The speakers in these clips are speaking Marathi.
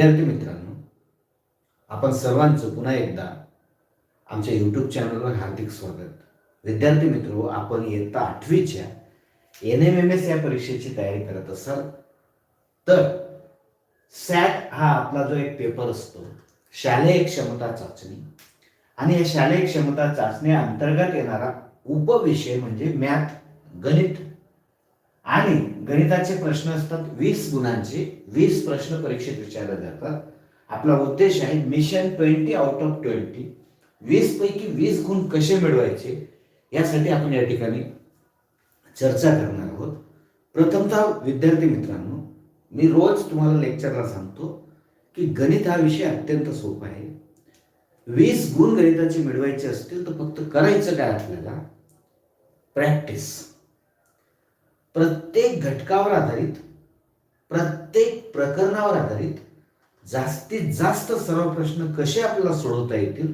विद्यार्थी मित्रांनो आपण सर्वांचं पुन्हा एकदा आमच्या यूट्यूब चॅनलवर हार्दिक स्वागत. विद्यार्थी मित्र हो, आपण इयत्ता आठवीच्या एन एम एम एस या परीक्षेची तयारी करत असाल तर सॅट हा आपला जो एक पेपर असतो शालेय क्षमता चाचणी. आणि या शालेय क्षमता चाचणी अंतर्गत येणारा उपविषय म्हणजे मॅथ गणित आणि गणिताचे प्रश्न असतात वीस गुणांचे वीस प्रश्न परीक्षेत विचारले जातात. आपला उद्देश आहे mission twenty out of twenty वीस पैकी वीस गुण कसे मिळवायचे? यासाठी आपण या ठिकाणी चर्चा करणार आहोत. प्रथमतः विद्यार्थी मित्रांनो मी रोज तुम्हाला लेक्चरला सांगतो की गणित हा विषय अत्यंत सोपा आहे. वीस गुण गणिताचे मिळवायचे असतील तर फक्त करायचं काय आपल्याला? प्रॅक्टिस प्रत्येक घटकावर आधारित प्रत्येक प्रकरणावर आधारित जास्तीत जास्त सर्व प्रश्न कसे आपल्याला सोडवता येतील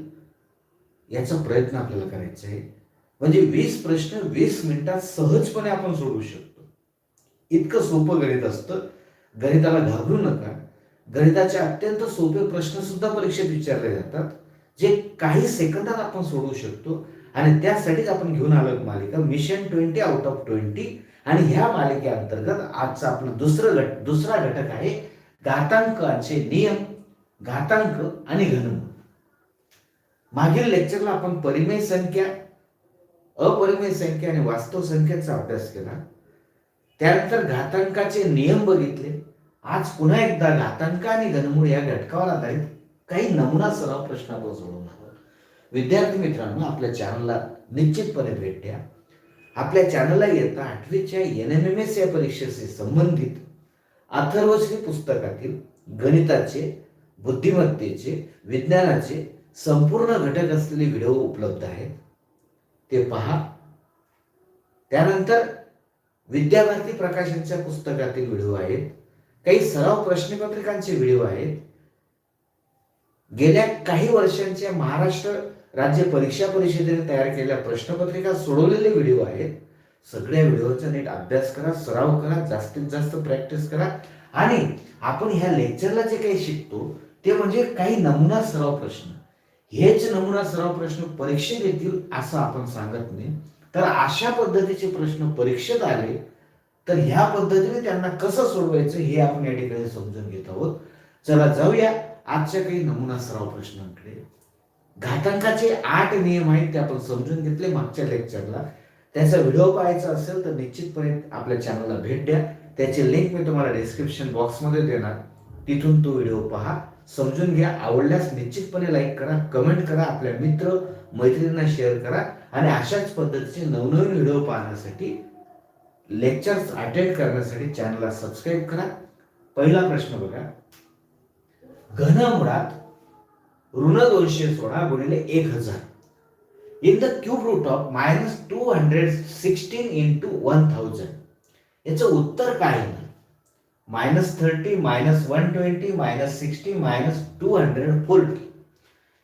याचा प्रयत्न आपल्याला करायचा आहे. म्हणजे वीस प्रश्न वीस मिनिटात सहजपणे आपण सोडवू शकतो. इतकं सोपं गणित असतं. गणिताला घाबरू नका. गणिताचे अत्यंत सोपे प्रश्न सुद्धा परीक्षेत विचारले जातात जे काही सेकंदात आपण सोडवू शकतो. आणि त्यासाठीच आपण घेऊन आलो मालिका. Mission twenty out of twenty आणि ह्या मालिकेअंतर्गत आजचा आपला दुसरं गट दुसरा घटक आहे घातांकांचे नियम घातांक आणि घनम मागील लेक्चरला आपण परिमेय संख्या अपरिमेय संख्या आणि वास्तव संख्येचा अभ्यास केला. त्यानंतर घातांकाचे नियम बघितले. आज पुन्हा एकदा घातांक आणि घनमूळ या घटकावर आधारित काही नमुना सराव प्रश्न आपण सोडवणार विद्यार्थी मित्रांनो आपल्या चॅनलला निश्चितपणे भेट द्या. आपल्या चॅनलला येता आठवीच्या एन एम एम एस या परीक्षेशी संबंधित अथर्वश्री पुस्तकातील गणिताचे बुद्धिमत्तेचे विज्ञानाचे संपूर्ण घटक असलेले व्हिडिओ उपलब्ध आहेत. ते पहा. त्यानंतर विद्याभारती प्रकाशनच्या पुस्तकातील व्हिडिओ आहेत. काही सराव प्रश्नपत्रिकांचे व्हिडिओ आहेत. गेल्या काही वर्षांच्या महाराष्ट्र राज्य परीक्षा परिषदेने तयार केलेल्या प्रश्नपत्रिका सोडवलेले व्हिडिओ आहेत. सगळ्या व्हिडिओचा नीट अभ्यास करा सराव करा जास्तीत जास्त प्रॅक्टिस करा. आणि आपण ह्या लेक्चरला जे काही शिकतो ते म्हणजे काही नमुना सराव प्रश्न. हेच नमुना सराव प्रश्न परीक्षेत येतील असं आपण सांगत नाही. तर अशा पद्धतीचे प्रश्न परीक्षेत आले तर ह्या पद्धतीने त्यांना कसं सोडवायचं हे आपण या ठिकाणी समजून घेत आहोत. चला जाऊया आजच्या काही नमुना सराव प्रश्नांकडे. घातांकाचे आठ नियम आहेत ते आपण समजून घेतले मागच्या लेक्चरला. त्याचा व्हिडिओ पाहायचा असेल तर निश्चितपणे आपल्या चॅनलला भेट द्या. त्याची लिंक मी तुम्हाला डिस्क्रिप्शन बॉक्समध्ये देणार. तिथून तो व्हिडिओ पहा. समजून घ्या. आवडल्यास निश्चितपणे लाईक करा कमेंट करा आपल्या मित्र मैत्रिणींना शेअर करा आणि अशाच पद्धतीचे नवनवीन व्हिडिओ पाहण्यासाठी लेक्चर्स अटेंड करण्यासाठी चॅनलला सबस्क्राईब करा. पहिला प्रश्न बघा. घनमुळात ऋण दोनशे सोळा गुणिले एक हजार. In the cube root of minus two hundred sixteen into one thousand याचं उत्तर काय आहे? Minus thirty minus one twenty minus sixty minus two hundred forty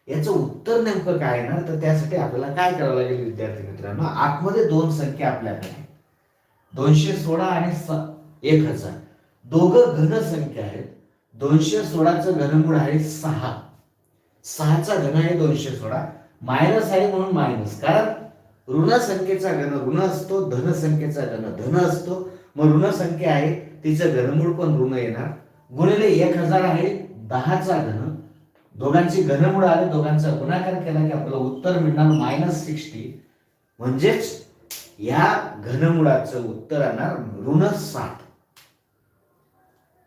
याचं उत्तर नेमकं काय येणार? तर त्यासाठी आपल्याला काय करावं लागेल विद्यार्थी मित्रांनो? आतमध्ये दोन संख्या आपल्याकडे आहेत. दोनशे सोळा आणि स- एक हजार. दोघं घन संख्या आहेत. दोनशे सोळाचं घनमूळ आहे सहा. सहाचा घन आहे दोनशे सोळा. मायनस आहे म्हणून मायनस. कारण ऋण संख्येचा घन ऋण असतो धन संख्येचा घन धन असतो. मग ऋण संख्या आहे तिचं घनमूळ पण ऋण येणार. गुणिले एक हजार आहे दहाचा घन. दोघांची घनमूळ आले दोघांचा गुणाकार केला की आपलं उत्तर मिळणार मायनस सिक्स्टी. म्हणजेच या घनमुळाचं उत्तर येणार ऋण साठ.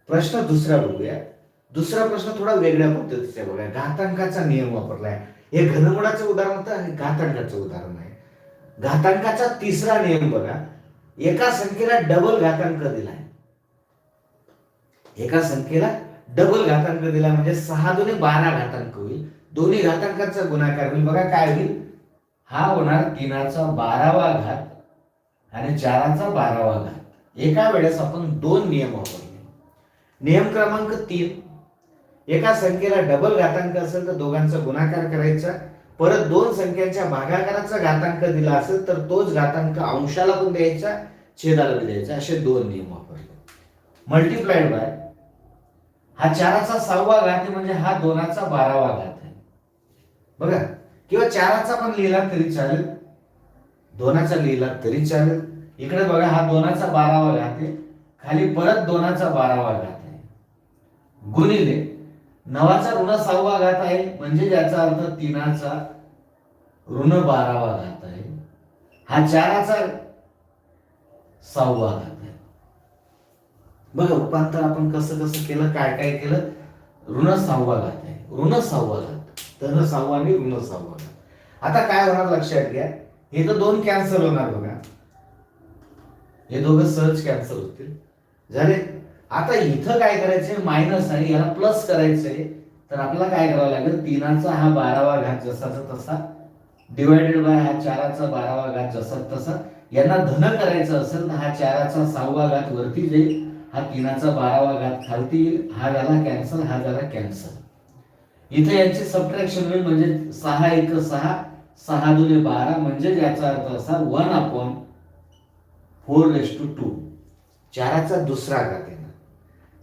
प्रश्न दुसरा बघूया. दुसरा प्रश्न थोडा वेगळ्या पद्धतीचा आहे बघा. घातांकाचा नियम वापरलाय. हे घनगुणाचं उदाहरण होतं हे घातांकाचं उदाहरण आहे. घातांकाचा तिसरा नियम बघा. एका संख्येला डबल घातांक दिलाय. एका संख्येला डबल घातांक दिला म्हणजे सहा दोन्ही बारा घातांक होईल. दोन्ही घातांकाचा गुणाकार होईल. बघा काय होईल? हा होणार तीनाचा बारावा घात आणि चाराचा बारावा घात. एका वेळेस आपण दोन नियम वापरले. नियम क्रमांक तीन. एका संख्येला डबल घातांक असेल तर दोघांचा गुणाकार करायचा. परत दोन संख्यांच्या भागाकाराचा घातांक दिला असेल तर तोच घातांक अंशाला पण द्यायचा छेदाला पण द्यायचा. असे दोन नियम वापरले. मल्टिप्लाइड बाय हा चाराचा सहावा घात आहे म्हणजे हा दोनाचा बारावा घात आहे. बघा किंवा चाराचा पण लिहिला तरी चालेल. दोनाचा लिहिला तरी चालेल. इकडे बघा हा दोनाचा बारावा घात आहे. खाली परत दोनाचा बारावा घात आहे. गुणिले नवाचा ऋण सहावा घात आहे म्हणजे याचा अर्थ तीनाचा ऋण बारावा घात आहे हा चाराचा सहावा घात आहे. बघा रूपांतर आपण कसं कसं केलं काय काय केलं? ऋण सहावा घात आहे. ऋण सहावा घात. धन सहावा आणि ऋण सहावा घात. आता काय होणार लक्षात घ्या. हे तर दोन कॅन्सल होणार बघा. हे दोघं सहज कॅन्सल होतील. झाले? आता इथं काय करायचंय? मायनस आणि याला प्लस करायचंय. तर आपल्याला काय करावं लागेल? तीनाचा हा बारावा घात जसाचा तसा डिवायडेड बाय हा चाराचा बारावा घात जसा तसा यांना धन करायचं असेल तर हा चाराचा सहावा घात वरती जाईल. हा तीनाचा बारावा घात खालती येईल. हा झाला कॅन्सल हा झाला कॅन्सल इथे यांची सबट्रॅक्शन होईल म्हणजे सहा एक सहा सहा दुने बारा म्हणजे याचा अर्थ असा one upon four raise to two चाराचा दुसरा घात.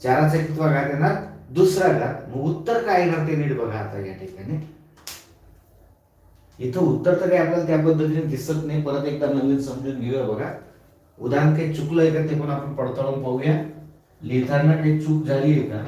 चाराचा कितवा घात येणार दुसरा घात मग उत्तर काय येणार ते नीट बघा आता या ठिकाणी. इथं उत्तर तर काही आपल्याला त्या पद्धतीने दिसत नाही. परत एकदा नवीन समजून घेऊया बघा. उदाहरण काही चुकलंय का ते पण आपण पडताळून पाहूया. लिहिताना काही चूक झाली आहे का?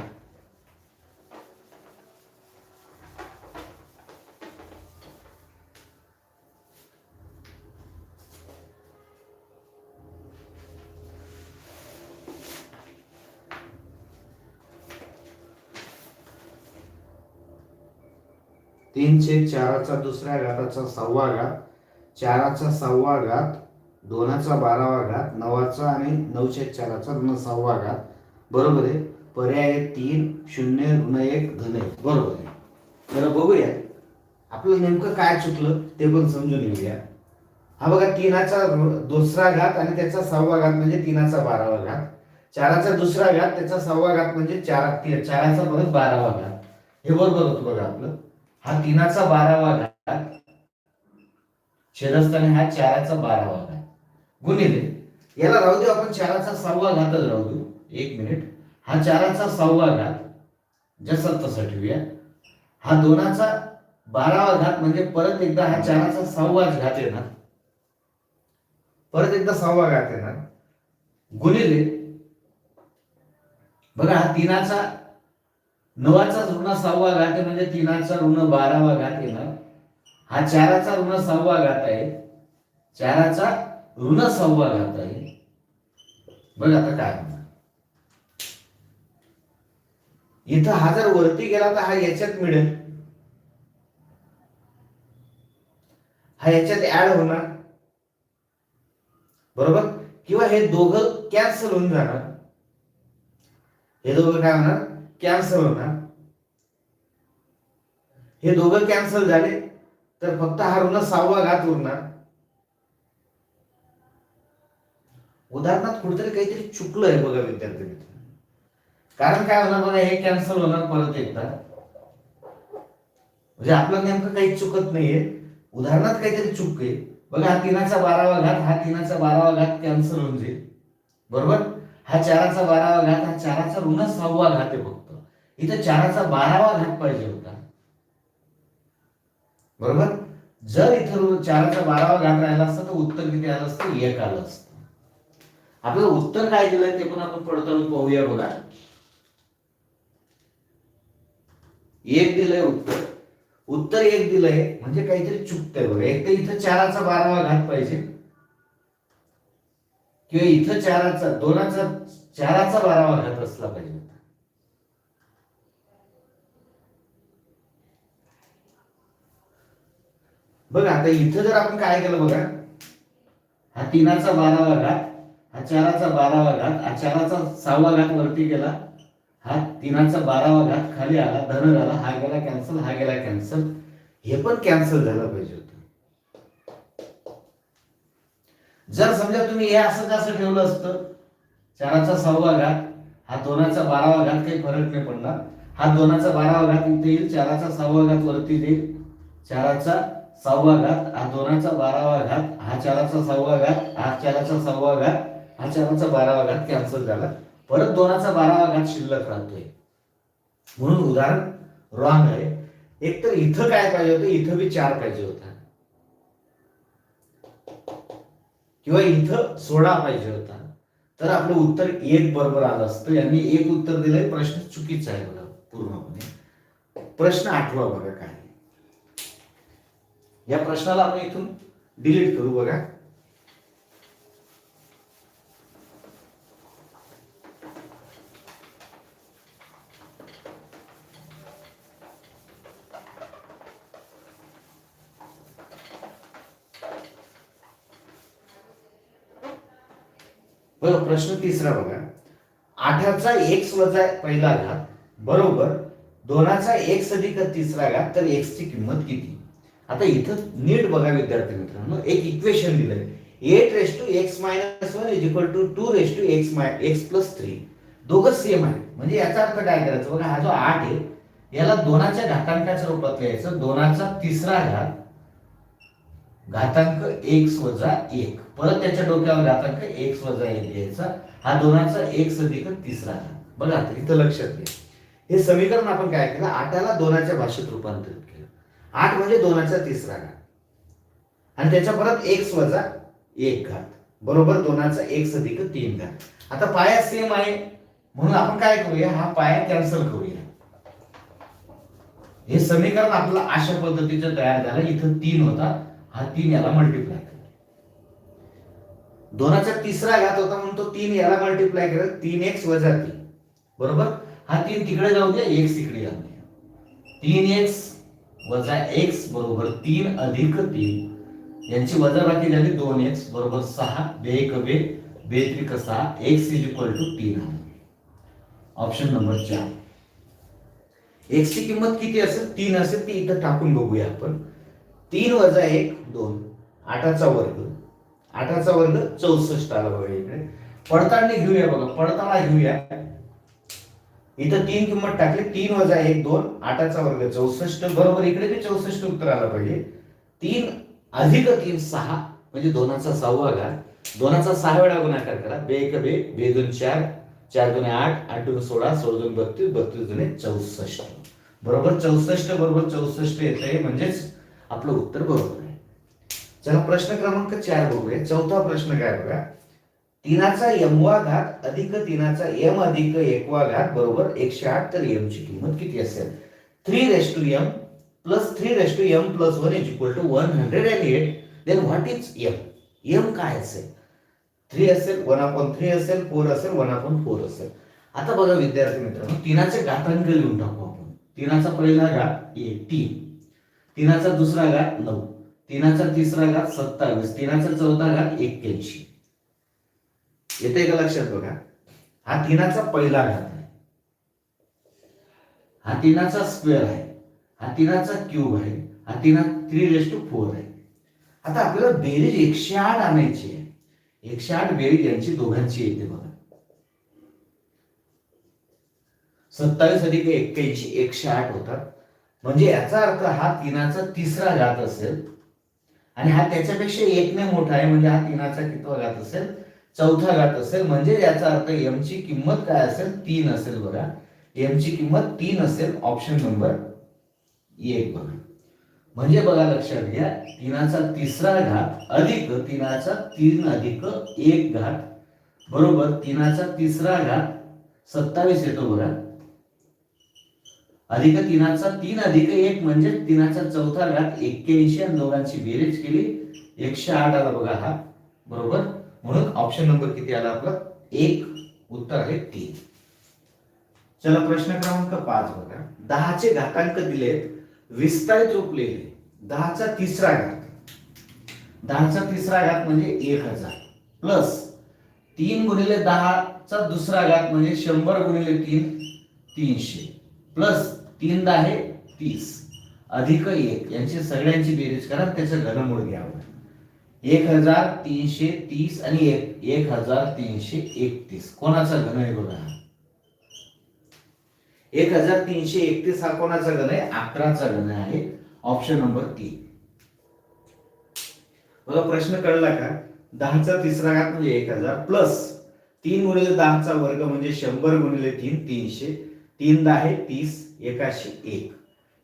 तीनशे चाराचा दुसऱ्या घाताचा सहावा घात चाराचा सहावा घात दोनाचा बारावा घात नवाचा आणि नऊशे चाराचा ऋण सहावा घात बरोबर आहे? पर्याय तीन शून्य ऋण एक धन एक. बरोबर आहे? तर बघूया. आपलं नेमकं काय चुकलं ते पण समजून घेऊया. हा बघा तीनाचा दुसरा घात आणि त्याचा सहावा घात म्हणजे तीनाचा बारावा घात चाराचा दुसरा घात त्याचा सहावा घात म्हणजे चार चाराचा परत बारावा घात हे बरोबर होतं बघा आपलं. हा तीनाचा बारावा घात. छेदस्थानी हा चाराचा बारावा घात. गुणिले याला राहू देऊ आपण चाराचा सहावा घातच राहू देऊ. एक मिनिट. हा चाराचा सहावा घात. जसा तसा ठेवूया. हा दोनाचा बारावा घात म्हणजे परत एकदा हा चाराचा सहावाच घात येणार. परत एकदा सहावा घात येणार. गुणिले बघा हा तीनाचा नवाचा ऋण सहावा घात आहे म्हणजे तीनाचा ऋण बारावा घात येणार हा चाराचा ऋण सहावा घात आहे. चाराचा ऋण सहावा घात आहे. बघ आता काय इथं हा जर वरती गेला तर हा याच्यात मिळेल. हा याच्यात ऍड होणार. बरोबर? किंवा हे दोघं कॅन्सल होऊन जाणार. हे दोघं काय होणार? कॅन्सल होणार. हे दोघं कॅन्सल झाले तर फक्त हा ऋण सहावा घात उरणार. उदाहरणात कुठेतरी काहीतरी चुकलं आहे बघा विद्यार्थी मित्र कारण काय होणार बघा हे कॅन्सल होणार परत एकदा. म्हणजे आपलं नेमकं काही चुकत नाहीये. उदाहरणात काहीतरी चुक आहे. बघा हा तिनाचा बारावा घात हा तिनाचा बारावा घात कॅन्सल होऊन जाईल. बरोबर? हा चाराचा बारावा घात हा चाराचा ऋण सहावा घात आहे फक्त. इथं चाराचा बारावा घात पाहिजे होता. बरोबर? जर इथं चाराचा बारावा घात राहिला असता तर उत्तर किती आलं असतं? एक आलं असतं. आपलं उत्तर काय दिलंय ते पण आपण पडताळून पाहूया बघा. एक दिलंय उत्तर. उत्तर एक दिलंय म्हणजे काहीतरी चुकतंय बघा. एक तर इथं चाराचा बारावा घात पाहिजे. किंवा इथं चाराचा दोनाचा चाराचा बारावा घात असला पाहिजे होता. बघा आता इथं जर आपण काय केलं बघा हा तीनाचा बारावा घात हा चाराचा बारावा घात हा चाराचा सहावा घात वरती गेला हा तीनाचा बारावा घात खाली आला धन झाला हा गेला कॅन्सल हा गेला कॅन्सल हे पण कॅन्सल झालं पाहिजे होतं जर समजा तुम्ही हे असं कसं ठेवलं असतं चाराचा सहावा घात हा दोनाचा बारावा घात काही फरक नाही पडणार. हा दोनाचा बारावा घात इथे येईल चाराचा सहावा घात वरती देईल. चाराचा सहावा घात हा दोनाचा बारावा घात हा चाराचा सहावा घात हा चाराचा सहावा घात हा चाराचा बारावा घात कॅन्सल झाला. परत दोनाचा बारावा घात शिल्लक राहतोय. म्हणून उदाहरण रॉंग आहे. एक तर इथं काय पाहिजे होतं इथं बी चार पाहिजे होतं. किंवा इथं सोडा पाहिजे होता. तर आपलं उत्तर एक बरोबर आलं असतं. यांनी एक उत्तर दिलंय प्रश्न चुकीचा आहे बघा पूर्णपणे. प्रश्न आठवा बघा काय या प्रश्नाला आपण इथून डिलीट करू बघा. बरं प्रश्न तिसरा बघा. आठाचा एक्स वजा पहिला घात बरोबर दोनाचा एक्स अधिक तिसरा घात तर एक्स ची किंमत किती? आता इथं नीट बघा विद्यार्थी मित्रांनो एक इक्वेशन दिलंय. Eight raise to x minus one is equal to two raise to x my x plus three दोघं सेम आहे म्हणजे याचा अर्थ काय करायचं? बघा हा जो आठ आहे याला दोनाच्या घातांकाच्या रूपात लिहायचं. दोनाचा तिसरा घात घातांक एक्स वजा एक. परत त्याच्या डोक्यावर घातांक एक्स वजा एक लिहायचा. हा दोनाचा एक अधिक तिसरा. घात बघा आता इथं लक्षात घ्या. हे समीकरण आपण काय केलं? आठाला दोनाच्या भाषेत रूपांतरित केलं. आठ म्हणजे दोनाचा तिसरा घात. आणि त्याच्या परत एक्स वजा एक घात. बरोबर दोनाचा एक अधिक तीन घात. आता पाया सेम आहे. म्हणून आपण काय करूया? हा पाया कॅन्सल करूया. हे समीकरण आपलं अशा पद्धतीचं तयार झालं. इथं तीन होता. हा तीन याला मल्टिप्लाय दोनाचा तिसरा घात होता म्हणून तो तीन याला मल्टिप्लाय करेल तीन एक्स वजा तीन. बरोबर? हा तीन तिकडे जाऊ द्या एक्स इकडे जाऊ द्या. तीन एक्स वजा एक्स बरोबर तीन अधिक तीन. यांची वजाबाकी झाली दोन एक्स बरोबर सहा. बे एक बे बे त्रिक सहा. एक्स इज इक्वल टू तीन आहे. ऑप्शन नंबर चार. एक्स ची किंमत किती असेल? तीन असेल. ती इथं टाकून बघूया आपण. तीन वजा एक दोन. आठाचा वर्ग. आठाचा वर्ग चौसष्ट आला बघा इकडे. पडताळणी घेऊया बघा पडताळा घेऊया. इथं तीन किंमत टाकली तीन वजा एक दोन. आठाचा वर्ग चौसष्ट. बरोबर इकडे बी चौसष्ट उत्तर आलं पाहिजे. तीन अधिक तीन सहा. म्हणजे दोनाचा सहावा घात. दोनाचा सहा वेळा गुणाकार करा. बे एक बे. बे दोन चार. चार दोन आठ. आठ दोन सोळा. सोळा दोन बत्तीस. बत्तीस दोन चौसष्ट. बरोबर चौसष्ट बरोबर चौसष्ट येत आहे म्हणजेच आपलं उत्तर बरोबर आहे. चला प्रश्न क्रमांक चार बघूया. चौथा प्रश्न काय बघा? तीनाचा यमवा घात अधिक तीनाचा यम अधिक एकवा घात बरोबर एकशे आठ तर यम ची किंमत किती असेल? Three raise to m plus three raise to m plus one is equal to one hundred and eight then what is m m काय असेल? थ्री असेल वन अपॉन थ्री असेल फोर असेल वन अपॉन फोर असेल. आता बघा विद्यार्थी मित्रांनो तीनाचे घातांक लिहून टाकू आपण. तीनाचा पहिला घात ए तीन. तिनाचा दुसरा घात नऊ. तिनाचा तिसरा घात सत्तावीस. तिनाचा चौथा घात एक्क्याऐंशी. येते का लक्षात बघा? हा तिनाचा पहिला घात आहे. हा तिनाचा स्क्वेअर आहे. हा तिनाचा क्यूब आहे. हा तिना थ्री रेस टू फोर आहे. आता आपल्याला बेरीज एकशे आठ आणायची आहे. एकशे आठ बेरीज यांची दोघांची येते बघा. सत्तावीस अधिक एक्क्याऐंशी एकशे आठ होतात. म्हणजे याचा अर्थ हा तीनाचा तिसरा घात असेल आणि हा त्याच्यापेक्षा एकने मोठा आहे म्हणजे हा तीनाचा कितवा घात असेल? चौथा घात असेल. म्हणजे याचा अर्थ एमची किंमत काय असेल? तीन असेल बघा. एमची किंमत तीन असेल. ऑप्शन नंबर एक बघा. म्हणजे बघा लक्षात घ्या तीनाचा तिसरा घात अधिक तीनाचा तीन अधिक एक घात. बरोबर तीनाचा तिसरा घात सत्तावीस येतो बघा. अधिक तीनाचा तीन अधिक एक म्हणजे तीनाचा चौथा घात एक्क्याऐंशी आणि दोघांची बेरीज केली. एकशे आठ आला बघा हा. बरोबर? म्हणून ऑप्शन नंबर किती आला आपला? एक. उत्तर आहे तीन. चला प्रश्न क्रमांक पाच बघा. दहाचे घातांक दिलेत. विस्तार चोपलेले दहाचा तिसरा घात. दहाचा तिसरा घात म्हणजे एक हजार. प्लस तीन गुणिले दहाचा दुसरा घात म्हणजे शंभर गुणिले तीन तीनशे. प्लस तीन दहा आहे तीस. अधिक एक. यांची सगळ्यांची बेरीज करा त्याचं घनमूळ घ्यावं. एक हजार तीनशे तीस आणि एक. एक हजार तीनशे एकतीस. कोणाचा घन आहे बघा? एक हजार तीनशे एकतीस हा कोणाचा घन आहे? अकराचा घन आहे. ऑप्शन नंबर तीन. बघा प्रश्न कळला का? दहाचा तिसरा घात म्हणजे एक हजार प्लस तीन गुणिले दहाचा वर्ग म्हणजे शंभर गुणिले तीन तीनशे. तीन दहा आहे तीस. एकाशे एक.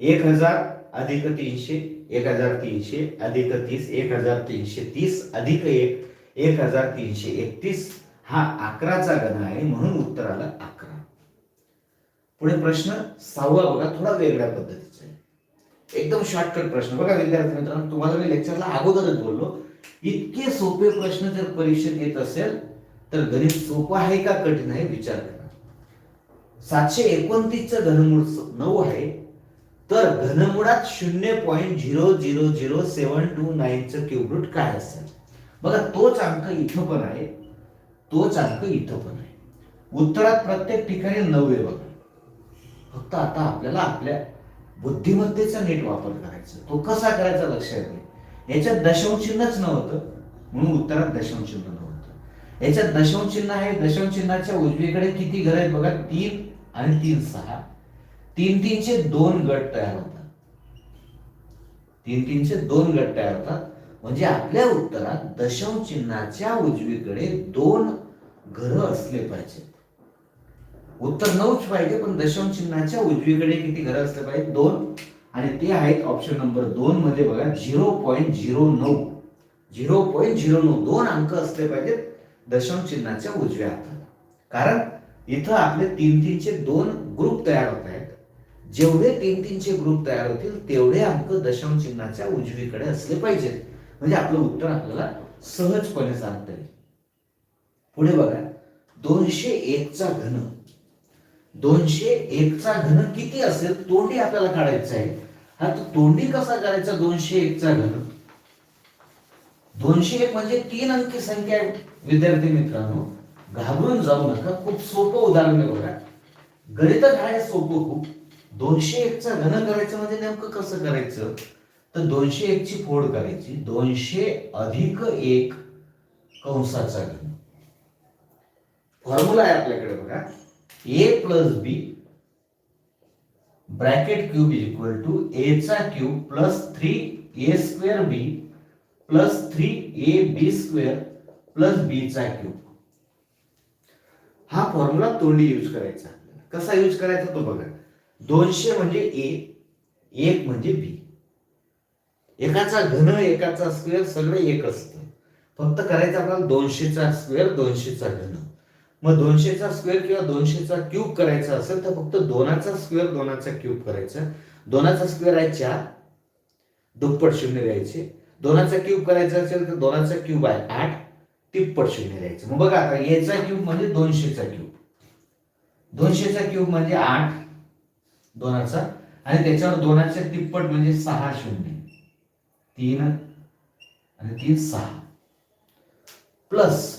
एक हजार अधिक तीनशे एक हजार तीनशे अधिक तीस एक हजार तीनशे तीस अधिक एक एक हजार तीनशे एकतीस हा अकराचा गण आहे म्हणून उत्तर आलं अकरा. पुढे प्रश्न सहावा बघा थोडा वेगळ्या पद्धतीचा आहे. एकदम शॉर्टकट प्रश्न. बघा विद्यार्थी मित्रांनो तुम्हाला मी लेक्चरला अगोदरच बोललो इतके सोपे प्रश्न जर परीक्षेत येत असेल तर गणित सोपं आहे का कठीण आहे विचार करा. सातशे एकोणतीसचं घनमूळ नऊ आहे. तर घनमुळात शून्य point zero zero zero seven two नाईनचं cube root काय असेल? बघा तोच अंक इथं पण आहे. तोच अंक इथं पण आहे. उत्तरात प्रत्येक ठिकाणी नऊ आहे बघा. फक्त आता आपल्याला आपल्या बुद्धिमत्तेचा नीट वापर करायचा. तो कसा करायचा लक्षात येईल याच्यात दशमचिन्हच नव्हतं म्हणून उत्तरात दशमचिन्ह नव्हतं. याच्यात दशमचिन्ह आहे. दशमचिन्हाच्या उजवीकडे किती घर आहेत बघा? तीन आणि तीन सहा. तीन तीनचे दोन गट तयार होतात. तीन तीनचे दोन गट तयार होतात. म्हणजे आपल्या उत्तरात दशम चिन्हाच्या उजवीकडे दोन घर असले पाहिजेत. उत्तर नऊच पाहिजे पण दशम चिन्हाच्या उजवीकडे किती घर असले पाहिजे दोन. आणि ते आहेत ऑप्शन नंबर दोन मध्ये बघा झिरो पॉईंट झिरो नऊ. झिरो पॉईंट झिरो नऊ. दोन अंक असले पाहिजेत दशम चिन्हाच्या उजव्या हाताला कारण इथं आपले तीन तीनचे दोन ग्रुप तयार होत आहेत. जेवढे तीन तीनचे ग्रुप तयार होतील तेवढे अंक दशम चिन्हाच्या उजवीकडे असले पाहिजेत. म्हणजे आपलं उत्तर आपल्याला सहजपणे सांगता येईल. पुढे बघा दोनशे एकचा घन. दोनशे एकचा घन किती असेल तोंडी आपल्याला काढायचा आहे. हा तो तोंडी कसा काढायचा दोनशे एकचा घन? दोनशे एक म्हणजे तीन अंकी संख्या आहे विद्यार्थी मित्रांनो. घाबरून जाऊ नका खूप सोपं उदाहरण आहे बघा. गणितच आहे सोपं खूप? दोनशे एकचा घन करायचं म्हणजे नेमकं कसं करायचं? तर दोनशे एक ची फोड करायची. दोनशे अधिक एक कंसाचा घन. फॉर्म्युला आहे आपल्याकडे बघा. A plus B bracket cube is equal to A चा cube plus three A square B plus three A B square plus B चा क्यूब. हा फॉर्म्युला तोंडी यूज करायचा. कसा यूज करायचा तो बघा. दोनशे म्हणजे ए एक म्हणजे बी. एकाचा घन एकाचा स्क्वेअर सगळं एक असतं. फक्त करायचं आपल्याला दोनशेचा स्क्वेअर दोनशेचा घन. मग दोनशेचा स्क्वेअर किंवा दोनशेचा क्यूब करायचा असेल तर फक्त दोनाचा स्क्वेअर दोनाचा क्यूब करायचा. दोनाचा स्क्वेअर आहे चार. दुप्पट शून्य द्यायचे. दोनाचा क्यूब करायचा असेल तर दोनाचा क्यूब आहे आठ. तिप्पट शून्य द्यायचं. मग बघा आता याचा क्यूब म्हणजे दोनशेचा क्यूब दोनशेचा क्यूब म्हणजे आठ दोनाचा आणि त्याच्यावर दोनाच्या तिप्पट म्हणजे सहा शून्य. तीन आणि तीन सहा. प्लस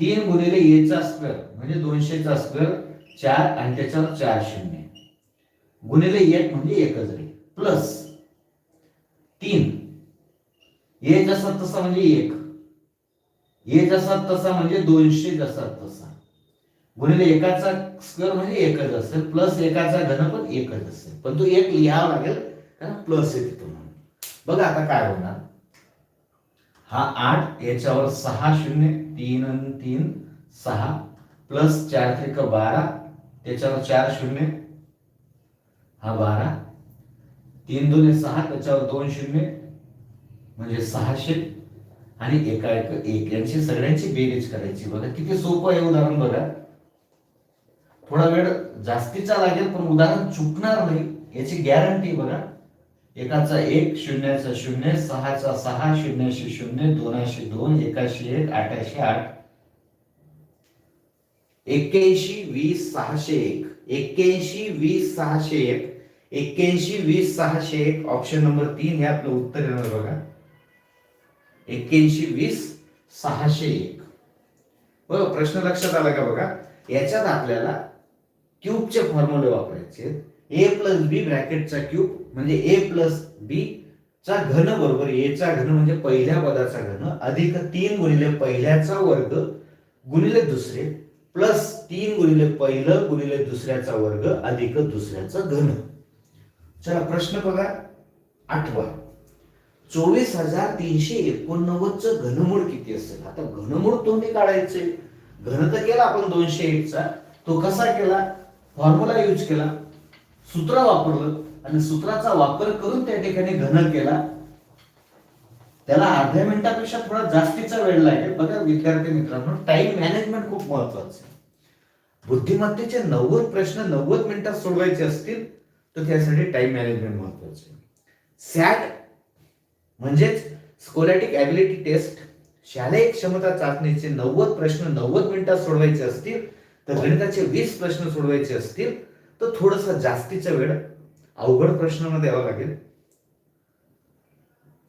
तीन गुणिले एचा स्क्वेअर म्हणजे दोनशेचा स्क्वेअर चार आणि त्याच्यावर चार शून्य. गुणिले एक म्हणजे एकच रे. प्लस तीन. एक जसा तसा म्हणजे एक. ये जसा तसा म्हणजे दोनशे जसा तसा. गुणिले एकाचा स्क्वेअर म्हणजे एकच असेल प्लस एकाचा घन पण एकच असेल. पण तो एक लिहावा लागेल कारण प्लस आहे तिथं म्हणून बघा आता काय होणार. हा आठ याच्यावर सहा शून्य तीन तीन सहा प्लस चार त्रिक बारा त्याच्यावर चार शून्य हा बारा. तीन दोन सहा त्याच्यावर दोन शून्य म्हणजे सहाशे. आणि एका एक एक यांची सगळ्यांची बेरीज करायची. बघा किती सोपं आहे उदाहरण बघा. थोडा वेळ जास्तीचा लागेल पण उदाहरण चुकणार नाही याची गॅरंटी बघा. एकाचा एक शून्याचा शून्य सहाचा सहा शून्याशे शून्य दोनशे दोन एकाशे एक आठाशे आठ. एक्क्याऐंशी वीस सहाशे एक. एक्क्याऐंशी वीस सहाशे एक. एक्क्याऐंशी वीस सहाशे एक. ऑप्शन नंबर तीन हे आपलं उत्तर येणार बघा. एक्क्याऐंशी वीस सहाशे एक. बघा प्रश्न लक्षात आला का बघा? याच्यात आपल्याला क्यूबचे फॉर्म्युले वापरायचे ए प्लस बी ब्रॅकेटचा क्यूब म्हणजे ए प्लस बी चा घन बरोबर ए चा घन म्हणजे पहिल्या पदाचा घन अधिक तीन गुणिले पहिल्याचा वर्ग गुणिले दुसरे प्लस तीन गुणिले पहिलं गुणिले दुसऱ्याचा वर्ग अधिक दुसऱ्याचा घन. चला प्रश्न बघा. आठवा. चोवीस हजार तीनशे एकोणनव्वदचं घनमूळ किती असेल? आता घनमूळ तोंडी काढायचे. घन तर केला आपण दोनशे एकचा. तो कसा केला? फॉर्म्युला यूज केला. सूत्र वापरलं. आणि सूत्राचा वापर करून त्या ठिकाणी घन केला. त्याला अर्ध्या मिनिटापेक्षा थोडा जास्तीचा वेळ लागेल. बघा विद्यार्थी मित्रांनो टाइम मॅनेजमेंट खूप महत्वाचं आहे. बुद्धिमत्तेचे नव्वद प्रश्न नव्वद मिनिटात सोडवायचे असतील तर त्यासाठी टाइम मॅनेजमेंट महत्वाचं आहे. सॅट म्हणजेच स्कोलॅटिक ॲबिलिटी टेस्ट शालेय क्षमता चाचणीचे नव्वद प्रश्न नव्वद मिनिटात सोडवायचे असतील तर गणिताचे वीस प्रश्न सोडवायचे असतील तर थोडस जास्तीचा वेळ अवघड प्रश्नामध्ये द्यावा लागेल.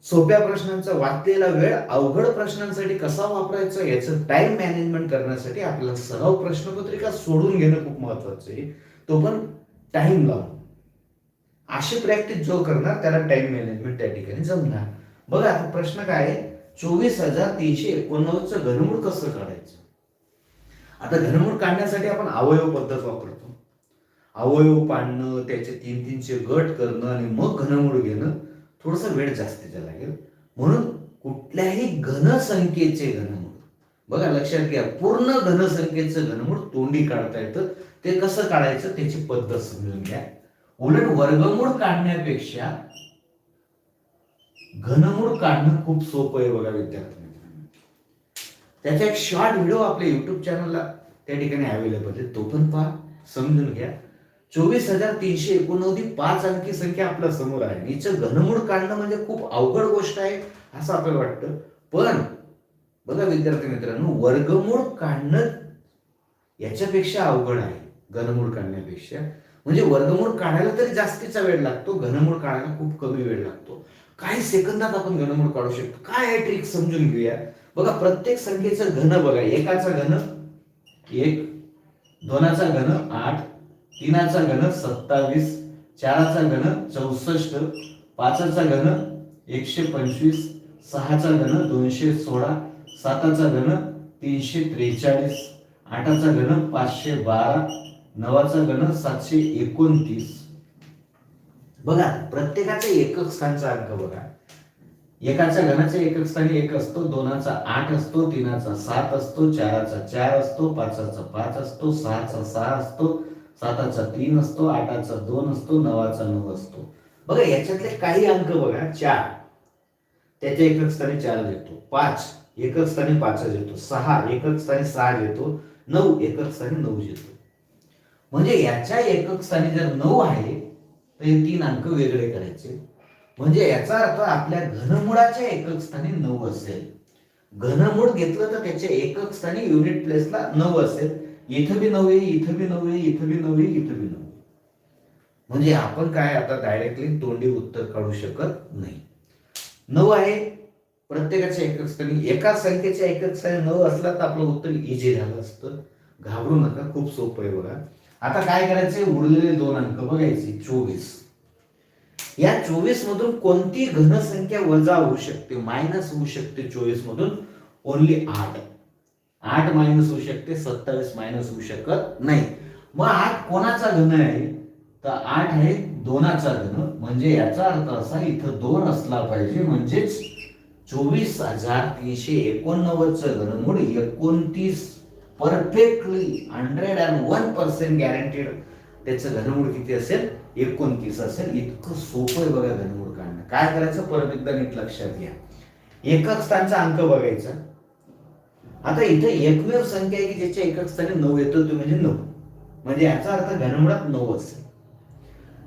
सोप्या प्रश्नांचा वाचलेला वेळ अवघड प्रश्नांसाठी कसा वापरायचा याचं टाइम मॅनेजमेंट करण्यासाठी आपल्याला सराव प्रश्नपत्रिका सोडून घेणं खूप महत्वाचं आहे. तो पण टाइम लावून. अशी प्रॅक्टिस जो करणार त्याला टाइम मॅनेजमेंट त्या ठिकाणी जमणार. बघा आता प्रश्न काय आहे? चोवीस हजार तीनशे एकोणनव्वदचं घनमूळ कसं काढायचं? आता घनमूळ काढण्यासाठी आपण अवयव पद्धत वापरतो. अवयव पाडणं त्याचे तीन तीनशे गट करणं आणि मग घनमूळ घेणं थोडस वेळ जास्तीचा लागेल. म्हणून कुठल्याही घनसंख्येचे घनमूळ बघा लक्षात घ्या पूर्ण घनसंख्येचं घनमूळ तोंडी काढता येतं. ते कसं काढायचं? त्याची पद्धत समजून घ्या. उलट वर्गमूळ काढण्यापेक्षा घनमूळ काढणं खूप सोपं आहे बघा विद्यार्थी मित्रांनो. त्याचा एक शॉर्ट व्हिडिओ आपल्या युट्यूब चॅनलला त्या ठिकाणी अवेलेबल आहे. तो पण पहा समजून घ्या. चोवीस हजार तीनशे एकोणनव्वदी पाच अंकी संख्या आपल्यासमोर आहे. हिचं घनमूळ काढणं म्हणजे खूप अवघड गोष्ट आहे असं आपल्याला वाटतं. पण बघा विद्यार्थी मित्रांनो वर्गमूळ काढणं याच्यापेक्षा अवघड आहे घनमूळ काढण्यापेक्षा. म्हणजे वर्गमूळ काढायला तरी जास्तीचा वेळ लागतो घनमूळ काढायला खूप कमी वेळ लागतो. काही सेकंदात आपण घनमूळ काढू शकतो? काय आहे ट्रिक समजून घेऊया? बघा प्रत्येक संख्येचं घन बघा. एकाचा घन एक दोनाचा घन आठ तीनाचा घन सत्तावीस चाराचा घन चौसष्ट पाचाचा घन एकशे पंचवीस सहाचा घन दोनशे सोळा साताचा घन तीनशे त्रेचाळीस आठाचा घन पाचशे बारा नवाचा घन सातशे एकोणतीस. बघा प्रत्येकाचा एकक स्थानचा अंक बघा. एकाचा घनाचा एकक स्थानी एक असतो दोनाचा आठ असतो तीनाचा सात असतो चाराचा चार असतो पाचाचा पाच असतो सहाचा सहा असतो साताचा तीन असतो आठाचा दोन असतो नवाचा नऊ असतो. बघा याच्यातले काही अंक बघा चार. त्याच्या एकक स्थानी चार येतो पाच एकक स्थानी पाचच येतो सहा एकक स्थानी सहा येतो नऊ एकक स्थानी नऊ देतो. म्हणजे याच्या एकक स्थानी जर नऊ आहे तर हे तीन अंक वेगळे करायचे. म्हणजे याचा अर्थ आपल्या घनमुळाच्या एकक स्थानी नऊ असेल. घनमूळ घेतलं तर त्याच्या एकक स्थानी युनिट प्लेसला नऊ असेल. इथं बी नऊ आहे इथं बी नऊ आहे इथं बी नऊ आहे इथं बी नऊ म्हणजे आपण काय आता डायरेक्टली तोंडी उत्तर काढू शकत नाही. नऊ आहे प्रत्येकाच्या एकक स्थानी. एका संख्येच्या एकक स्थानी नऊ असला तर आपलं उत्तर इझी झालं असतं. घाबरू नका खूप सोपं आहे बघा. आता काय करायचे उरलेले दोन अंक बघायचे चोवीस. या चोवीस मधून कोणती घनसंख्या वजा होऊ शकते? मायनस होऊ शकते चोवीस मधून ओनली आठ. आठ मायनस होऊ शकते सत्तावीस मायनस होऊ शकत नाही. मग आठ कोणाचा घन आहे? तर आठ आहे दोनाचा घन. म्हणजे याचा अर्थ असा इथं दोन असला पाहिजे म्हणजेच चोवीस हजार तीनशे एकोणनव्वदचं घनमूळ एकोणतीस perfectly hundred and one percent guaranteed त्याचं घनमूळ किती असेल? एकोणतीस असेल. इतकं सोपं आहे बघा घनमूळ काढणं. काय करायचं? परत एकदा नीट लक्षात घ्या. एकक स्थानचा अंक बघायचा. आता इथे एकमेव संख्या आहे की ज्याच्या एकक स्थानी नऊ येतो तो म्हणजे नऊ. म्हणजे याचा अर्थ घनमुळात नऊ असेल.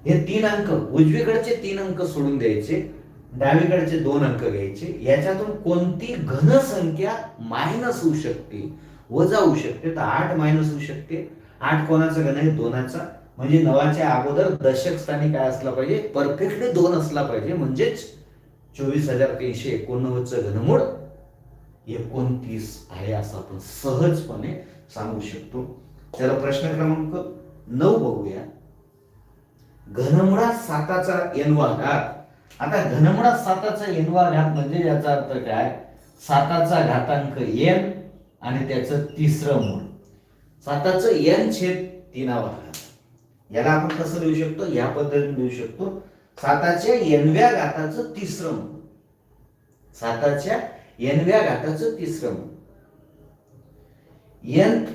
हे तीन अंक उजवीकडचे तीन अंक सोडून द्यायचे. डावीकडचे दोन अंक घ्यायचे. याच्यातून कोणती घन संख्या मायनस होऊ शकते? वजा होऊ शकते. तर आठ मायनस होऊ शकते. आठ कोणाचा घन आहे दोनाचा. म्हणजे नवाच्या अगोदर दशक स्थानी काय असला पाहिजे? परफेक्टली दोन असला पाहिजे. म्हणजेच चोवीस हजार तीनशे एकोणनव्वदचं घनमूळ एकोणतीस आहे असं आपण सहजपणे सांगू शकतो. त्याला प्रश्न क्रमांक नऊ बघूया. घनमुळात साताचा एनवा घात आता घनमुळात साताचा एनवा घात म्हणजे याचा अर्थ काय? साताचा घातांक एन आणि त्याचं तिसरं मूळ. साताचं एन छेद तीनावर याला आपण कसं लिहू शकतो? या पद्धतीने लिहू शकतो. साताच्या एनव्या घाताचं तिसरं मूळ. साताच्या एनव्या घाताचं तिसरं मूळ. N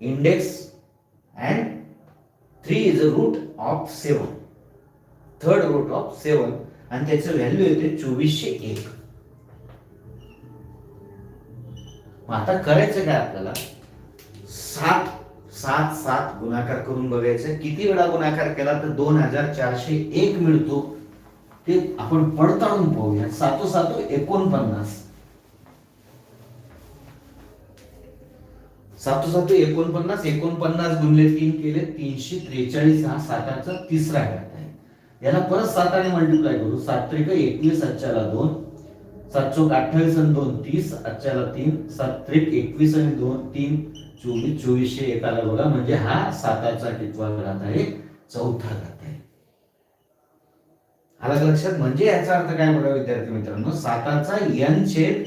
index and three is a root of seven third root of seven आणि त्याचं व्हॅल्यू येते चोवीसशे एक. आता करायचं काय आपल्याला? सात सात सात गुणाकार करून बघायचं. किती वेळा गुणाकार केला तर दोन हजार चारशे एक मिळतो. ते आपण पडताळून पाहूया. सातो सातो एकोणपन्नास. सातो सातो एकोणपन्नास एकोणपन्नास गुणले तीन केले तीनशे त्रेचाळीस. हा साताचा तिसरा घात आहे. याला परत साताने मल्टिप्लाय करू. सात त्रिक एकवीस सातच्याला दोन. सात चौक अठ्ठावीस आणि दोन तीस आजच्याला तीन सात त्रिक एकवीस आणि दोन तीन चोवीस चोवीसशे एकाला बघा म्हणजे हा साताचा कितवा घात आहे? चौथा घात आहे. आला लक्षात? म्हणजे याचा अर्थ काय बघा विद्यार्थी मित्रांनो? साताचा यन छेद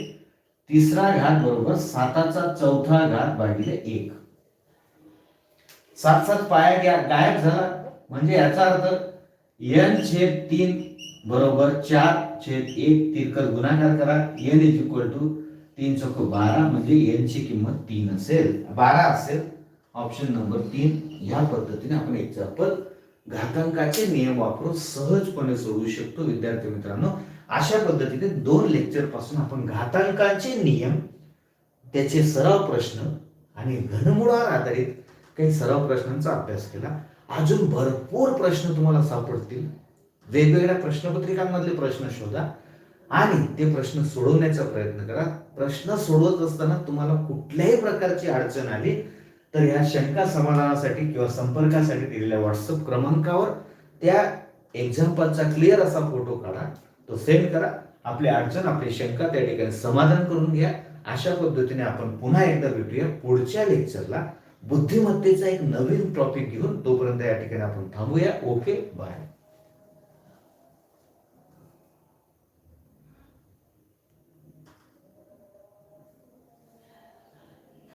तिसरा घात बरोबर साताचा चौथा घात भागिले एक. सात सात पाया गा- गायब झाला. म्हणजे याचा अर्थ यन छेद तीन बरोबर चार छेद एक तिरकर गुणाकार करा. एन इज इक्वल टू तीन चौक बारा म्हणजे एन ची किंमत तीन असेल. बारा असेल. ऑप्शन नंबर तीन. या पद्धतीने आपण एक्झाम्पल घातांकाचे नियम वापरून सहजपणे सोडवू शकतो. विद्यार्थी मित्रांनो अशा पद्धतीने दोन लेक्चरपासून आपण घातांकाचे नियम त्याचे सराव प्रश्न आणि घनमुळावर आधारित काही सराव प्रश्नांचा अभ्यास केला. अजून भरपूर प्रश्न तुम्हाला सापडतील. वेगवेगळ्या प्रश्नपत्रिकांमधले प्रश्न शोधा आणि ते प्रश्न सोडवण्याचा प्रयत्न करा. प्रश्न सोडवत असताना तुम्हाला कुठल्याही प्रकारची अडचण आली तर या शंका समाधानासाठी किंवा संपर्कासाठी दिलेल्या व्हॉट्सअप क्रमांकावर त्या एक्झाम्पलचा क्लिअर असा फोटो काढा. तो सेंड करा. आपली अडचण आपली शंका त्या ठिकाणी समाधान करून घ्या. अशा पद्धतीने आपण पुन्हा एकदा भेटूया पुढच्या लेक्चरला. बुद्धिमत्तेचा एक नवीन टॉपिक घेऊन तोपर्यंत या ठिकाणी आपण थांबूया. Okay bye.